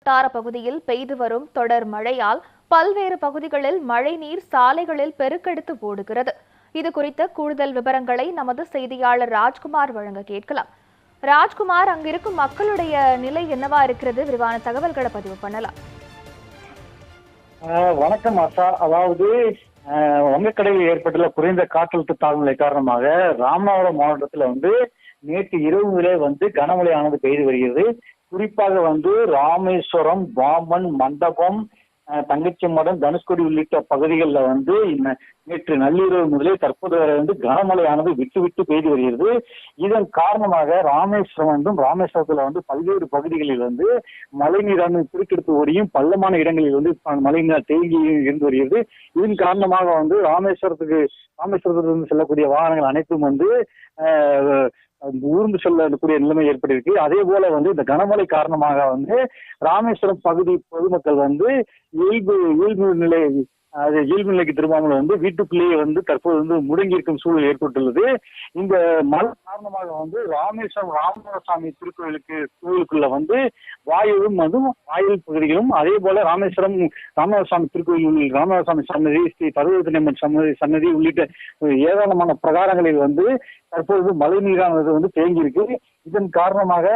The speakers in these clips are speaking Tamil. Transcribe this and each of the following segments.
வட்டார பகுதியில் பெய்து வரும் தொடர் மழையால் பல்வேறு பகுதிகளில் மழைநீர் சாலைகளில் பெருக்கெடுத்து ஓடுகிறது இது குறித்த கூடுதல் விவரங்களை நமது செய்தியாளர் ராஜ்குமார் வழங்க கேட்கலாம். ராஜ்குமார் அங்கிருக்கும் மக்களுடைய நிலை என்னவா இருக்கிறது? விரிவான தகவல்களை பதிவு பண்ணலாம். வணக்கம் ஆஷா. அதாவது ஆஹ் வங்கக்கடலில் ஏற்பட்டுள்ள குறைந்த காற்றழுத்த தாழ்நிலை காரணமாக ராமநாதபுரம் மாவட்டத்துல வந்து நேற்று இரவு முதலே வந்து கனமழையானது பெய்து வருகிறது. குறிப்பாக வந்து ராமேஸ்வரம் பாம்பன் மண்டபம் தங்கச்சி மடம் தனுஷ்கோடி உள்ளிட்ட பகுதிகளில் வந்து நேற்று நள்ளிரவு முதலே தற்போது வரை வந்து கனமழையானது விட்டு விட்டு பெய்து வருகிறது. இதன் காரணமாக ராமேஸ்வரம் வந்தும் ராமேஸ்வரத்துல வந்து பல்வேறு பகுதிகளில் வந்து மழைநீரானது குறுக்கெடுத்து ஓடியும் பள்ளமான இடங்களில் வந்து மழைநீர் தேங்கியும் இருந்து வருகிறது. இதன் காரணமாக வந்து ராமேஸ்வரத்துக்கு ராமேஸ்வரத்திலிருந்து செல்லக்கூடிய வாகனங்கள் அனைத்தும் வந்து ஊர்ந்து செல்லக்கூடிய நிலைமை ஏற்பட்டிருக்கு. அதே போல வந்து இந்த கனமழை காரணமாக வந்து ராமேஸ்வரம் பகுதி பொதுமக்கள் வந்து இயல்பு இயல்பு நிலை அது இயல்பு நிலைக்கு திரும்பாமல் வந்து வீட்டுக்குள்ளேயே வந்து தற்போது வந்து முடங்கி இருக்கும் சூழல் ஏற்பட்டுள்ளது. இந்த மழை காரணமாக வந்து ராமேஸ்வரம் ராமநாதசாமி திருக்கோயிலுக்கு கோயிலுக்குள்ள வந்து வாயுவும் அதுவும் வாயில் பகுதிகளும் அதே போல ராமேஸ்வரம் ராமநாதசாமி திருக்கோயில் ராமநாதசாமி சன்னதி ஸ்ரீ பருவத்தினம்மன் சன்னதி சன்னதி உள்ளிட்ட ஏராளமான பிரகாரங்களில் வந்து தற்போது மழை நீரானது வந்து தேங்கியிருக்கு. இதன் காரணமாக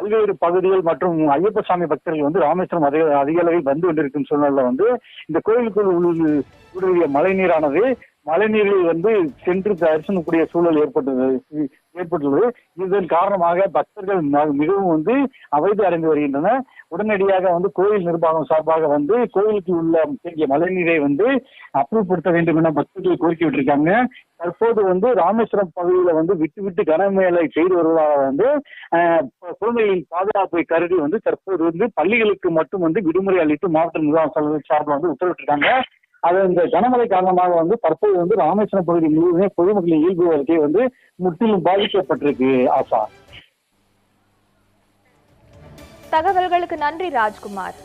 பல்வேறு பகுதிகள் மற்றும் ஐயப்ப சாமி பக்தர்கள் வந்து ராமேஸ்வரம் அதிக அதிக அளவில் வந்து கொண்டிருக்கும் சூழ்நிலை வந்து இந்த கோயிலுக்குள் உள்ள- ஊடுருவிய மழைநீரானது மழைநீரில் வந்து சென்று தரிசனக்கூடிய சூழல் ஏற்பட்டது ஏற்பட்டுள்ளது. இதன் காரணமாக பக்தர்கள் மிகவும் வந்து அவதி அடைந்து வருகின்றனர். உடனடியாக வந்து கோயில் நிர்வாகம் சார்பாக வந்து கோயிலுக்கு உள்ள தேங்கிய மழைநீரை வந்து அப்புறப்படுத்த வேண்டும் என பக்தர்கள் கோரிக்கை விட்டிருக்காங்க. தற்போது வந்து ராமேஸ்வரம் பகுதியில வந்து விட்டு விட்டு கனமேலை செய்து வருவதாக வந்து ஆஹ், குழந்தைகளின் பாதுகாப்பை கருதி வந்து தற்போது வந்து பள்ளிகளுக்கு மட்டும் வந்து விடுமுறை அளித்து மாவட்ட நிர்வாகம் சார்பில் வந்து உத்தரவிட்டிருக்காங்க. அது இந்த கனமழை காரணமாக வந்து தற்போது வந்து ராமேஸ்வரம் பகுதி முழுவதுமே பொதுமக்களின் இயல்பு வாழ்க்கை வந்து முற்றிலும் பாதிக்கப்பட்டிருக்கு ஆசா தகவல்களுக்கு நன்றி ராஜ்குமார்.